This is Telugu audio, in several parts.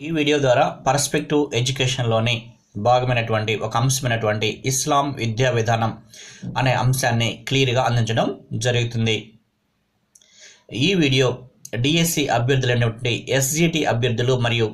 ఈ వీడియో ద్వారా పర్స్పెక్టివ్ ఎడ్యుకేషన్లోని భాగమైనటువంటి ఒక అంశమైనటువంటి ఇస్లాం విద్యా విధానం అనే అంశాన్ని క్లియర్గా అందించడం జరుగుతుంది. ఈ వీడియో డిఎస్సి అభ్యర్థులైనటువంటి ఎస్జిటి అభ్యర్థులు మరియు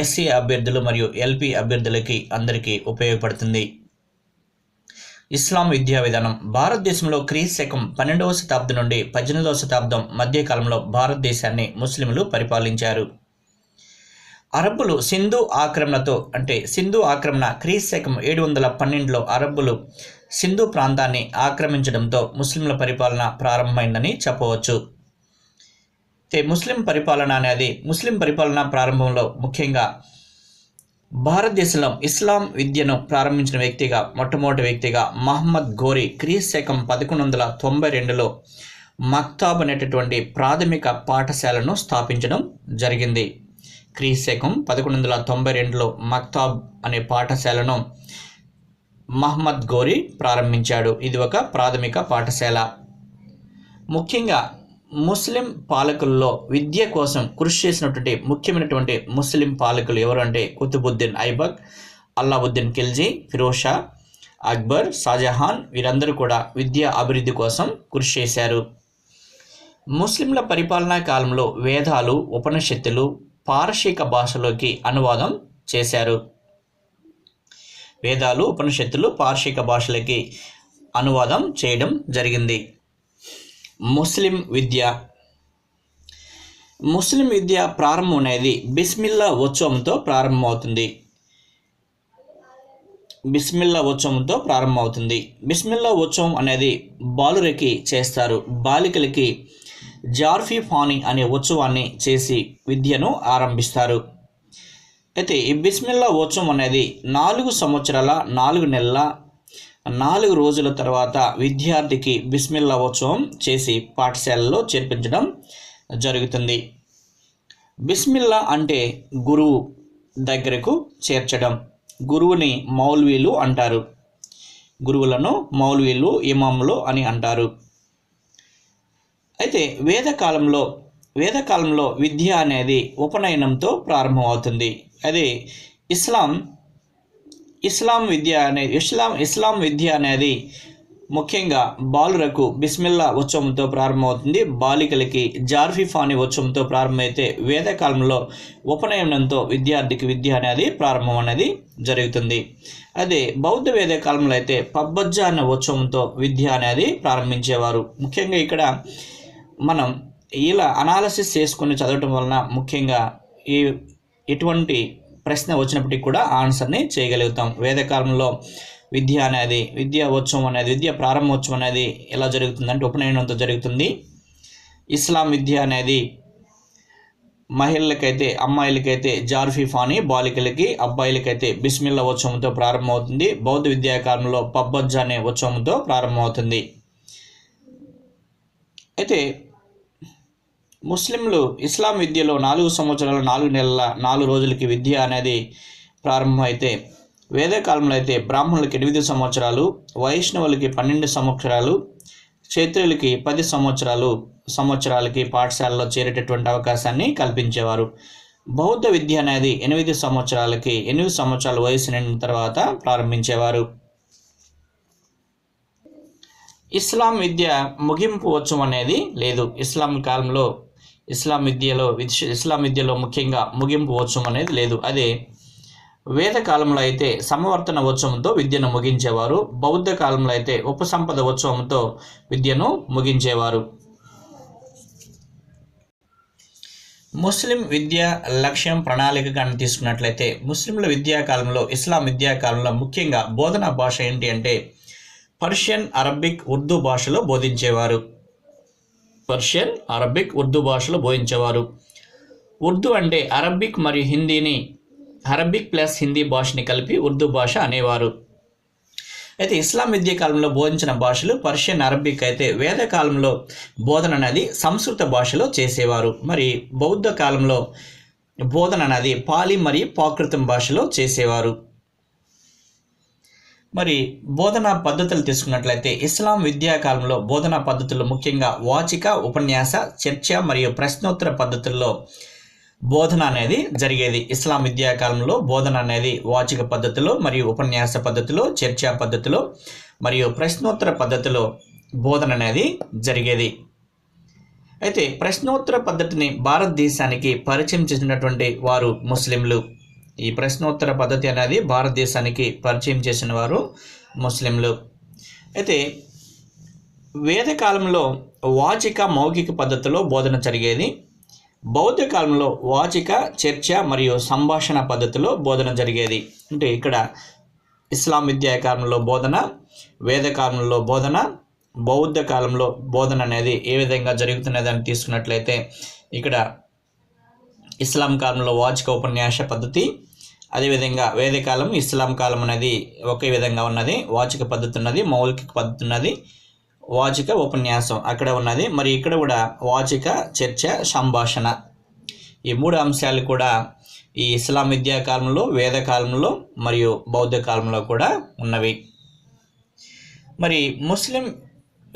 ఎస్సీ అభ్యర్థులు మరియు ఎల్పి అభ్యర్థులకి అందరికీ ఉపయోగపడుతుంది. ఇస్లాం విద్యా విధానం భారతదేశంలో క్రీస్తు శకం పన్నెండవ శతాబ్దం నుండి పద్దెనిమిదవ శతాబ్దం మధ్యకాలంలో భారతదేశాన్ని ముస్లింలు పరిపాలించారు. అరబ్బులు సింధు ఆక్రమణతో అంటే సింధు ఆక్రమణ క్రీస్తు శకం ఏడు వందల పన్నెండులో అరబ్బులు సింధు ప్రాంతాన్ని ఆక్రమించడంతో ముస్లింల పరిపాలన ప్రారంభమైందని చెప్పవచ్చు. అయితే ముస్లిం పరిపాలన అనేది ముస్లిం పరిపాలన ప్రారంభంలో ముఖ్యంగా భారతదేశంలో ఇస్లాం విద్యను ప్రారంభించిన వ్యక్తిగా మొట్టమొదటి వ్యక్తిగా మహమ్మద్ గోరీ క్రీస్ శకం పదకొండు వందల తొంభై రెండులో మక్తాబ్ అనేటటువంటి ప్రాథమిక పాఠశాలను స్థాపించడం జరిగింది. క్రీశకం పదకొండు వందల తొంభై రెండులో మక్తాబ్ అనే పాఠశాలను మహమ్మద్ గోరి ప్రారంభించాడు. ఇది ఒక ప్రాథమిక పాఠశాల. ముఖ్యంగా ముస్లిం పాలకుల్లో విద్య కోసం కృషి చేసినటువంటి ముఖ్యమైనటువంటి ముస్లిం పాలకులు ఎవరు అంటే కుతుబుద్దీన్ ఐబక్ అల్లావుద్దీన్ ఖిల్జీ ఫిరోజ్ షా అక్బర్ షాజహాన్ వీరందరూ కూడా విద్యా అభివృద్ధి కోసం కృషి చేశారు. ముస్లింల పరిపాలనా కాలంలో వేదాలు ఉపనిషత్తులు పారశీక భాషలోకి అనువాదం చేశారు. వేదాలు ఉపనిషత్తులు పార్షిక భాషలకి అనువాదం చేయడం జరిగింది. ముస్లిం విద్య. ముస్లిం విద్య ప్రారంభం అనేది బిస్మిల్లా ఉత్సవంతో ప్రారంభమవుతుంది. బిస్మిల్లా ఉత్సవంతో ప్రారంభమవుతుంది. బిస్మిల్లా ఉత్సవం అనేది బాలురికి చేస్తారు. బాలికలకి జార్ఫీ ఫానీ అనే ఉత్సవాన్ని చేసి విద్యను ఆరంభిస్తారు. అయితే ఈ బిస్మిల్లా ఉత్సవం అనేది నాలుగు సంవత్సరాల నాలుగు నెలల నాలుగు రోజుల తర్వాత విద్యార్థికి బిస్మిల్లా ఉత్సవం చేసి పాఠశాలలో చేర్పించడం జరుగుతుంది. బిస్మిల్లా అంటే గురువు దగ్గరకు చేర్చడం. గురువుని మౌల్వీలు అంటారు. గురువులను మౌల్వీలు ఇమాములు అని అంటారు. అయితే వేదకాలంలో వేదకాలంలో విద్య అనేది ఉపనయనంతో ప్రారంభమవుతుంది. అది ఇస్లాం ఇస్లాం విద్య అనే ఇస్లాం ఇస్లాం విద్య అనేది ముఖ్యంగా బాలురకు బిస్మిల్లా ఉత్సవంతో ప్రారంభమవుతుంది. బాలికలకి జార్ఫిఫాని ఉత్సవంతో ప్రారంభమైతే వేదకాలంలో ఉపనయనంతో విద్యార్థికి విద్య అనేది ప్రారంభం అనేది జరుగుతుంది. అదే బౌద్ధ వేద కాలంలో అయితే పబ్బజ్జ అనే ఉత్సవంతో విద్య అనేది ప్రారంభించేవారు. ముఖ్యంగా ఇక్కడ మనం ఇలా అనాలసిస్ చేసుకుని చదవటం వలన ముఖ్యంగా ఈ ఎటువంటి ప్రశ్న వచ్చినప్పటికీ కూడా ఆన్సర్ని చేయగలుగుతాం. వేదకాలంలో విద్య అనేది విద్యా ఉత్సవం అనేది విద్య ప్రారంభోత్సవం అనేది ఎలా జరుగుతుందంటే ఉపనయనంతో జరుగుతుంది. ఇస్లాం విద్య అనేది మహిళలకైతే అమ్మాయిలకైతే జార్ఫీఫాని బాలికలకి అబ్బాయిలకైతే బిస్మిల్లా ఉత్సవంతో ప్రారంభమవుతుంది. బౌద్ధ విద్యాకాలంలో పబ్బజ్జా అనే ఉత్సవంతో ప్రారంభమవుతుంది. అయితే ముస్లింలు ఇస్లాం విద్యలో నాలుగు సంవత్సరాల నాలుగు నెలల నాలుగు రోజులకి విద్య అనేది ప్రారంభమైతే వేదకాలంలో అయితే బ్రాహ్మణులకి ఎనిమిది సంవత్సరాలు వైష్ణవులకి పన్నెండు సంవత్సరాలు క్షత్రియులకి పది సంవత్సరాలు సంవత్సరాలకి పాఠశాలలో చేరేటటువంటి అవకాశాన్ని కల్పించేవారు. బౌద్ధ విద్య అనేది ఎనిమిది సంవత్సరాలకి ఎనిమిది సంవత్సరాల వయసు నిండిన తర్వాత ప్రారంభించేవారు. ఇస్లాం విద్య ముగింపు ఉత్సవం అనేది లేదు. ఇస్లాం కాలంలో ఇస్లాం విద్యలో ఇస్లాం విద్యలో ముఖ్యంగా ముగింపు ఉత్సవం అనేది లేదు. అదే వేద కాలంలో అయితే సమవర్తన ఉత్సవంతో విద్యను ముగించేవారు బౌద్ధ కాలంలో అయితే ఉపసంపద ఉత్సవంతో విద్యను ముగించేవారు. ముస్లిం విద్య లక్ష్యం ప్రణాళిక కానీ తీసుకున్నట్లయితే ముస్లింల విద్యా కాలంలో ఇస్లాం విద్యాకాలంలో ముఖ్యంగా బోధనా భాష ఏంటి అంటే పర్షియన్ అరబిక్ ఉర్దూ భాషలో బోధించేవారు. పర్షియన్ అరబిక్ ఉర్దూ భాషలో బోధించేవారు. ఉర్దూ అంటే అరబిక్ మరియు హిందీని అరబిక్ ప్లస్ హిందీ భాషని కలిపి ఉర్దూ భాష అనేవారు. అయితే ఇస్లాం విద్య కాలంలో బోధించిన భాషలు పర్షియన్ అరబిక్ అయితే వేద కాలంలో బోధన అనేది సంస్కృత భాషలో చేసేవారు. మరి బౌద్ధ కాలంలో బోధన అనేది పాలి మరియు ప్రాకృతం భాషలో చేసేవారు. మరి బోధనా పద్ధతులు తీసుకున్నట్లయితే ఇస్లాం విద్యా కాలంలో బోధనా పద్ధతులు ముఖ్యంగా వాచిక ఉపన్యాస చర్చ మరియు ప్రశ్నోత్తర పద్ధతుల్లో బోధన అనేది జరిగేది. ఇస్లాం విద్యాకాలంలో బోధన అనేది వాచిక పద్ధతిలో మరియు ఉపన్యాస పద్ధతిలో చర్చా పద్ధతిలో మరియు ప్రశ్నోత్తర పద్ధతిలో బోధన అనేది జరిగేది. అయితే ప్రశ్నోత్తర పద్ధతిని భారతదేశానికి పరిచయం చేసినటువంటి వారు ముస్లింలు. ఈ ప్రశ్నోత్తర పద్ధతి అనేది భారతదేశానికి పరిచయం చేసిన వారు ముస్లింలు. అయితే వేదకాలంలో వాచిక మౌఖిక పద్ధతిలో బోధన జరిగేది. బౌద్ధ కాలంలో వాచిక చర్చ మరియు సంభాషణ పద్ధతిలో బోధన జరిగేది. అంటే ఇక్కడ ఇస్లాం విద్యాకాలంలో బోధన వేదకాలంలో బోధన బౌద్ధ కాలంలో బోధన అనేది ఏ విధంగా జరుగుతున్నదని తీసుకున్నట్లయితే ఇక్కడ ఇస్లాం కాలంలో వాచిక ఉపన్యాస పద్ధతి. అదేవిధంగా వేదకాలం ఇస్లాం కాలం అనేది ఒకే విధంగా ఉన్నది. వాచిక పద్ధతి ఉన్నది మౌలిక పద్ధతి ఉన్నది. వాచిక ఉపన్యాసం అక్కడ ఉన్నది. మరి ఇక్కడ కూడా వాచిక చర్చ సంభాషణ. ఈ మూడు అంశాలు కూడా ఈ ఇస్లాం విద్యాకాలంలో వేదకాలంలో మరియు బౌద్ధ కాలంలో కూడా ఉన్నవి. మరి ముస్లిం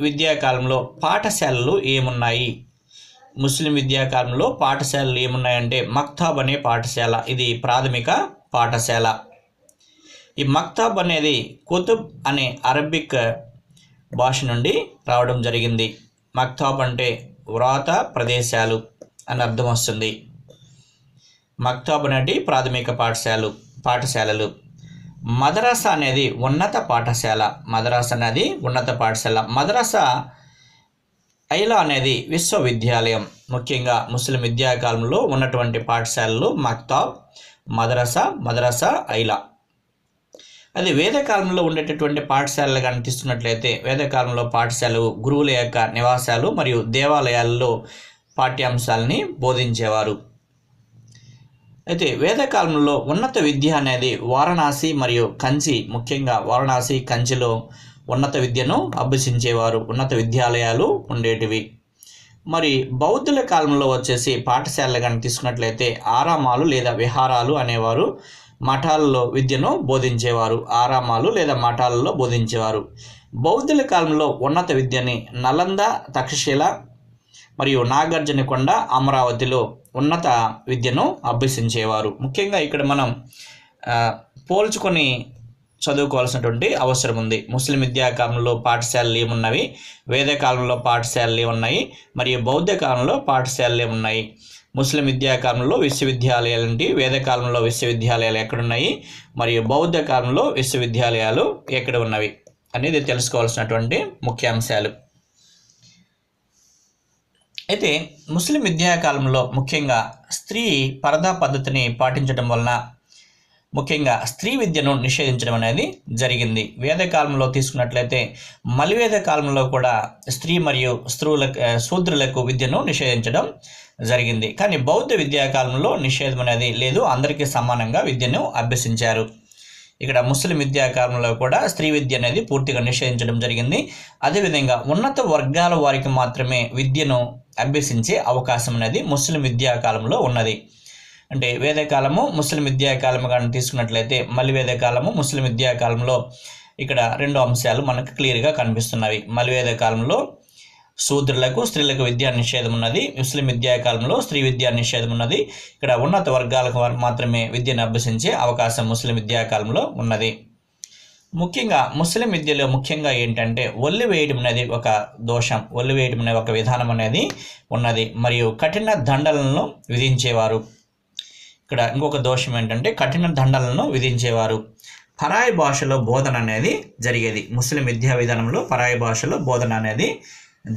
విద్యా కాలంలో పాఠశాలలు ఏమున్నాయి? ముస్లిం విద్యాకాలంలో పాఠశాలలు ఏమున్నాయంటే మక్తాబ్ అనే పాఠశాల. ఇది ప్రాథమిక పాఠశాల. ఈ మక్తాబ్ అనేది కుతుబ్ అనే అరబిక్ భాష నుండి రావడం జరిగింది. మక్తాబ్ అంటే వ్రాత ప్రదేశాలు అని అర్థం వస్తుంది. మక్తాబ్ అనేది ప్రాథమిక పాఠశాలలు పాఠశాలలు. మదరసా అనేది ఉన్నత పాఠశాల. మదరస అనేది ఉన్నత పాఠశాల. మదరసా ఐలా అనేది విశ్వవిద్యాలయం. ముఖ్యంగా ముస్లిం విద్యాకాలంలో ఉన్నటువంటి పాఠశాలలు మక్తాబ్ మదరసా మదరసా ఐలా. అది వేదకాలంలో ఉండేటటువంటి పాఠశాలలు కానీ తీసుకున్నట్లయితే వేదకాలంలో పాఠశాలలు గురువుల యొక్క నివాసాలు మరియు దేవాలయాల్లో పాఠ్యాంశాలని బోధించేవారు. అయితే వేదకాలంలో ఉన్నత విద్య అనేది వారణాసి మరియు కంచి ముఖ్యంగా వారణాసి కంచిలో ఉన్నత విద్యను అభ్యసించేవారు ఉన్నత విద్యాలయాలు ఉండేటివి. మరి బౌద్ధుల కాలంలో వచ్చేసి పాఠశాలలు కానీ తీసుకున్నట్లయితే ఆరామాలు లేదా విహారాలు అనేవారు మఠాలలో విద్యను బోధించేవారు ఆరామాలు లేదా మఠాలలో బోధించేవారు. బౌద్ధుల కాలంలో ఉన్నత విద్యని నలంద తక్షశిల మరియు నాగార్జునకొండ అమరావతిలో ఉన్నత విద్యను అభ్యసించేవారు. ముఖ్యంగా ఇక్కడ మనం పోల్చుకొని చదువుకోవాల్సినటువంటి అవసరం ఉంది. ముస్లిం విద్యాకాలంలో పాఠశాలలు ఏమున్నవి వేదకాలంలో పాఠశాలలు ఏమున్నాయి? మరియు బౌద్ధ కాలంలో పాఠశాలలు ఏమున్నాయి? ముస్లిం విద్యాకాలంలో విశ్వవిద్యాలయాలు ఏంటి? వేదకాలంలో విశ్వవిద్యాలయాలు ఎక్కడున్నాయి? మరియు బౌద్ధ కాలంలో విశ్వవిద్యాలయాలు ఎక్కడ ఉన్నవి? అనేది తెలుసుకోవాల్సినటువంటి ముఖ్యాంశాలు. అయితే ముస్లిం విద్యాకాలంలో ముఖ్యంగా స్త్రీ పరదా పద్ధతిని పాటించడం వలన ముఖ్యంగా స్త్రీ విద్యను నిషేధించడం అనేది జరిగింది. వేదకాలంలో తీసుకున్నట్లయితే మలివేద కాలంలో కూడా స్త్రీ మరియు స్త్రీలకు శూద్రులకు విద్యను నిషేధించడం జరిగింది. కానీ బౌద్ధ విద్యాకాలంలో నిషేధం అనేది లేదు. అందరికీ సమానంగా విద్యను అభ్యసించారు. ఇక్కడ ముస్లిం విద్యాకాలంలో కూడా స్త్రీ విద్య అనేది పూర్తిగా నిషేధించడం జరిగింది. అదేవిధంగా ఉన్నత వర్గాల వారికి మాత్రమే విద్యను అభ్యసించే అవకాశం అనేది ముస్లిం విద్యాకాలంలో ఉన్నది. అంటే వేదకాలము ముస్లిం విద్యాకాలము కానీ తీసుకున్నట్లయితే మళ్ళీ వేదకాలము ముస్లిం విద్యాకాలంలో ఇక్కడ రెండు అంశాలు మనకు క్లియర్గా కనిపిస్తున్నవి. మలివేద వేదకాలంలో శూద్రులకు స్త్రీలకు విద్యా నిషేధం ఉన్నది. ముస్లిం విద్యాకాలంలో స్త్రీ విద్యా నిషేధం ఉన్నది. ఇక్కడ ఉన్నత వర్గాలకు వారు మాత్రమే విద్యను అభ్యసించే అవకాశం ముస్లిం విద్యాకాలంలో ఉన్నది. ముఖ్యంగా ముస్లిం విద్యలో ముఖ్యంగా ఏంటంటే ఒల్లి వేయడం అనేది ఒక దోషం. ఒల్లి వేయడం అనే ఒక విధానం అనేది ఉన్నది. మరియు కఠిన దండలను విధించేవారు. ఇక్కడ ఇంకొక దోషం ఏంటంటే కఠిన దండలను విధించేవారు. పరాయి భాషలో బోధన అనేది జరిగేది. ముస్లిం విద్యా విధానంలో పరాయి భాషలో బోధన అనేది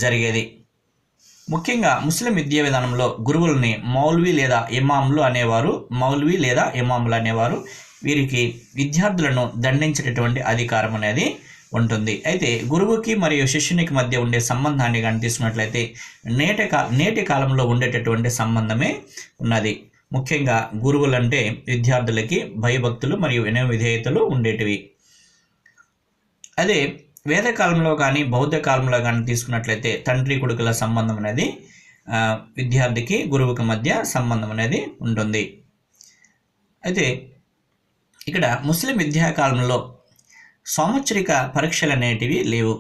జరిగేది. ముఖ్యంగా ముస్లిం విద్యా విధానంలో గురువుల్ని మౌల్వి లేదా ఇమాంలు అనేవారు మౌల్వి లేదా ఇమాములు అనేవారు వీరికి విద్యార్థులను దండించేటటువంటి అధికారం అనేది ఉంటుంది. అయితే గురువుకి మరియు శిష్యునికి మధ్య ఉండే సంబంధాన్ని కానీ తీసుకున్నట్లయితే నేటి కా నేటి కాలంలో ఉండేటటువంటి సంబంధమే ఉన్నది. ముఖ్యంగా గురువులంటే విద్యార్థులకి భయభక్తులు మరియు వినయ విధేయతలు ఉండేటివి. అదే వేదకాలంలో కానీ బౌద్ధ కాలంలో కానీ తీసుకున్నట్లయితే తండ్రి కొడుకుల సంబంధం అనేది విద్యార్థికి గురువుకి మధ్య సంబంధం అనేది ఉంటుంది. అయితే ఇక్కడ ముస్లిం విద్యాకాలంలో సంవత్సరిక పరీక్షలు అనేటివి లేవు.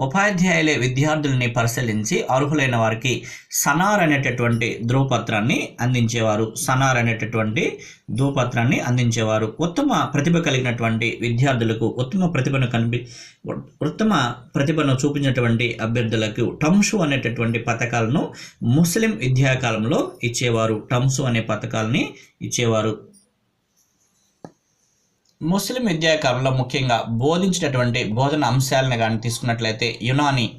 ఉపాధ్యాయులే విద్యార్థుల్ని పరిశీలించి అర్హులైన వారికి సనార్ అనేటటువంటి ధ్రువపత్రాన్ని అందించేవారు. సనార్ అనేటటువంటి ధ్రువపత్రాన్ని అందించేవారు. ఉత్తమ ప్రతిభ కలిగినటువంటి విద్యార్థులకు ఉత్తమ ప్రతిభను కనిపి ఉత్తమ ప్రతిభను చూపించినటువంటి అభ్యర్థులకు టమ్సు అనేటటువంటి పథకాలను ముస్లిం విద్యాకాలంలో ఇచ్చేవారు. టమ్సు అనే పథకాలని ఇచ్చేవారు. ముస్లిం విద్యాకాలంలో ముఖ్యంగా బోధించినటువంటి బోధన అంశాలను కానీ తీసుకున్నట్లయితే యునాని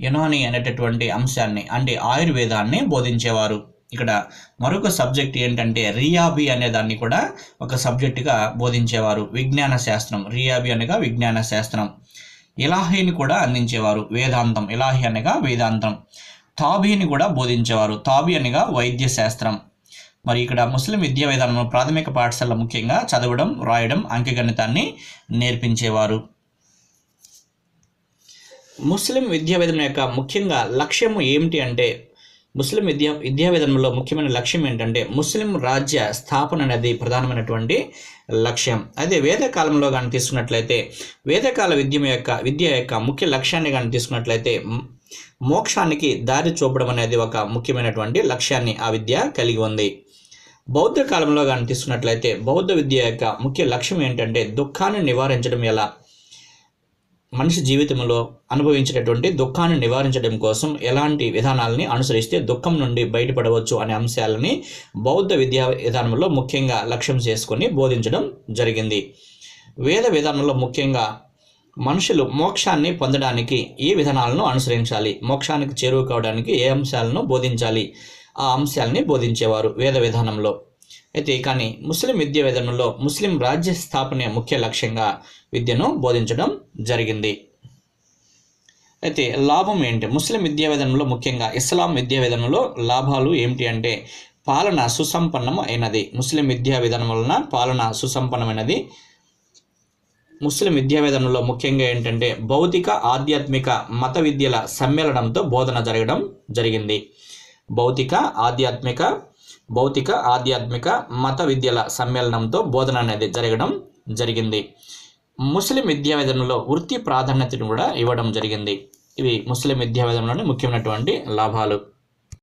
యునాని అనేటటువంటి అంశాన్ని అంటే ఆయుర్వేదాన్ని బోధించేవారు. ఇక్కడ మరొక సబ్జెక్ట్ ఏంటంటే రియాబి అనే దాన్ని కూడా ఒక సబ్జెక్టుగా బోధించేవారు. విజ్ఞాన శాస్త్రం రియాబి అనగా విజ్ఞాన శాస్త్రం. ఇలాహీని కూడా అందించేవారు. వేదాంతం ఇలాహి అనగా వేదాంతం. తాబీని కూడా బోధించేవారు. తాబి అనగా వైద్య శాస్త్రం. మరి ఇక్కడ ముస్లిం విద్యా విధానంలో ప్రాథమిక పాఠశాల ముఖ్యంగా చదవడం రాయడం అంకగణితాన్ని నేర్పించేవారు. ముస్లిం విద్యా విధానం యొక్క ముఖ్యంగా లక్ష్యము ఏమిటి అంటే ముస్లిం విద్యా విద్యా విధానంలో ముఖ్యమైన లక్ష్యం ఏంటంటే ముస్లిం రాజ్య స్థాపన అనేది ప్రధానమైనటువంటి లక్ష్యం. అదే వేదకాలంలో కానీ తీసుకున్నట్లయితే వేదకాల విద్య యొక్క విద్య యొక్క ముఖ్య లక్ష్యాన్ని కానీ తీసుకున్నట్లయితే మోక్షానికి దారి చూపడం అనేది ఒక ముఖ్యమైనటువంటి లక్ష్యాన్ని ఆ విద్య కలిగి ఉంది. బౌద్ధ కాలంలో కానీ తీసుకున్నట్లయితే బౌద్ధ విద్య యొక్క ముఖ్య లక్ష్యం ఏంటంటే దుఃఖాన్ని నివారించడం ఎలా? మనిషి జీవితంలో అనుభవించేటటువంటి దుఃఖాన్ని నివారించడం కోసం ఎలాంటి విధానాలని అనుసరిస్తే దుఃఖం నుండి బయటపడవచ్చు అనే అంశాలని బౌద్ధ విద్యా విధానంలో ముఖ్యంగా లక్ష్యం చేసుకొని బోధించడం జరిగింది. వేద విధానంలో ముఖ్యంగా మనుషులు మోక్షాన్ని పొందడానికి ఏ విధానాలను అనుసరించాలి? మోక్షానికి చేరువ కావడానికి ఏ అంశాలను బోధించాలి? ఆ అంశాలని బోధించేవారు వేద విధానంలో. అయితే కానీ ముస్లిం విద్యా విధానంలో ముస్లిం రాజ్య స్థాపనే ముఖ్య లక్ష్యంగా విద్యను బోధించడం జరిగింది. అయితే లాభం ఏంటి? ముస్లిం విద్యా విధానంలో ముఖ్యంగా ఇస్లాం విద్యా విధానంలో లాభాలు ఏమిటి అంటే పాలన సుసంపన్నం అయినది. ముస్లిం విద్యా విధానం వలన పాలన సుసంపన్నమైనది ముస్లిం విద్యా విధానంలో ముఖ్యంగా ఏంటంటే భౌతిక ఆధ్యాత్మిక మత విద్యల సమ్మేళనంతో బోధన జరగడం జరిగింది. భౌతిక ఆధ్యాత్మిక భౌతిక ఆధ్యాత్మిక మత విద్యల సమ్మేళనంతో బోధన అనేది జరగడం జరిగింది. ముస్లిం విద్యా విధానంలో వృత్తి ప్రాధాన్యతను కూడా ఇవ్వడం జరిగింది. ఇవి ముస్లిం విద్యా విధానంలోని ముఖ్యమైనటువంటి లాభాలు.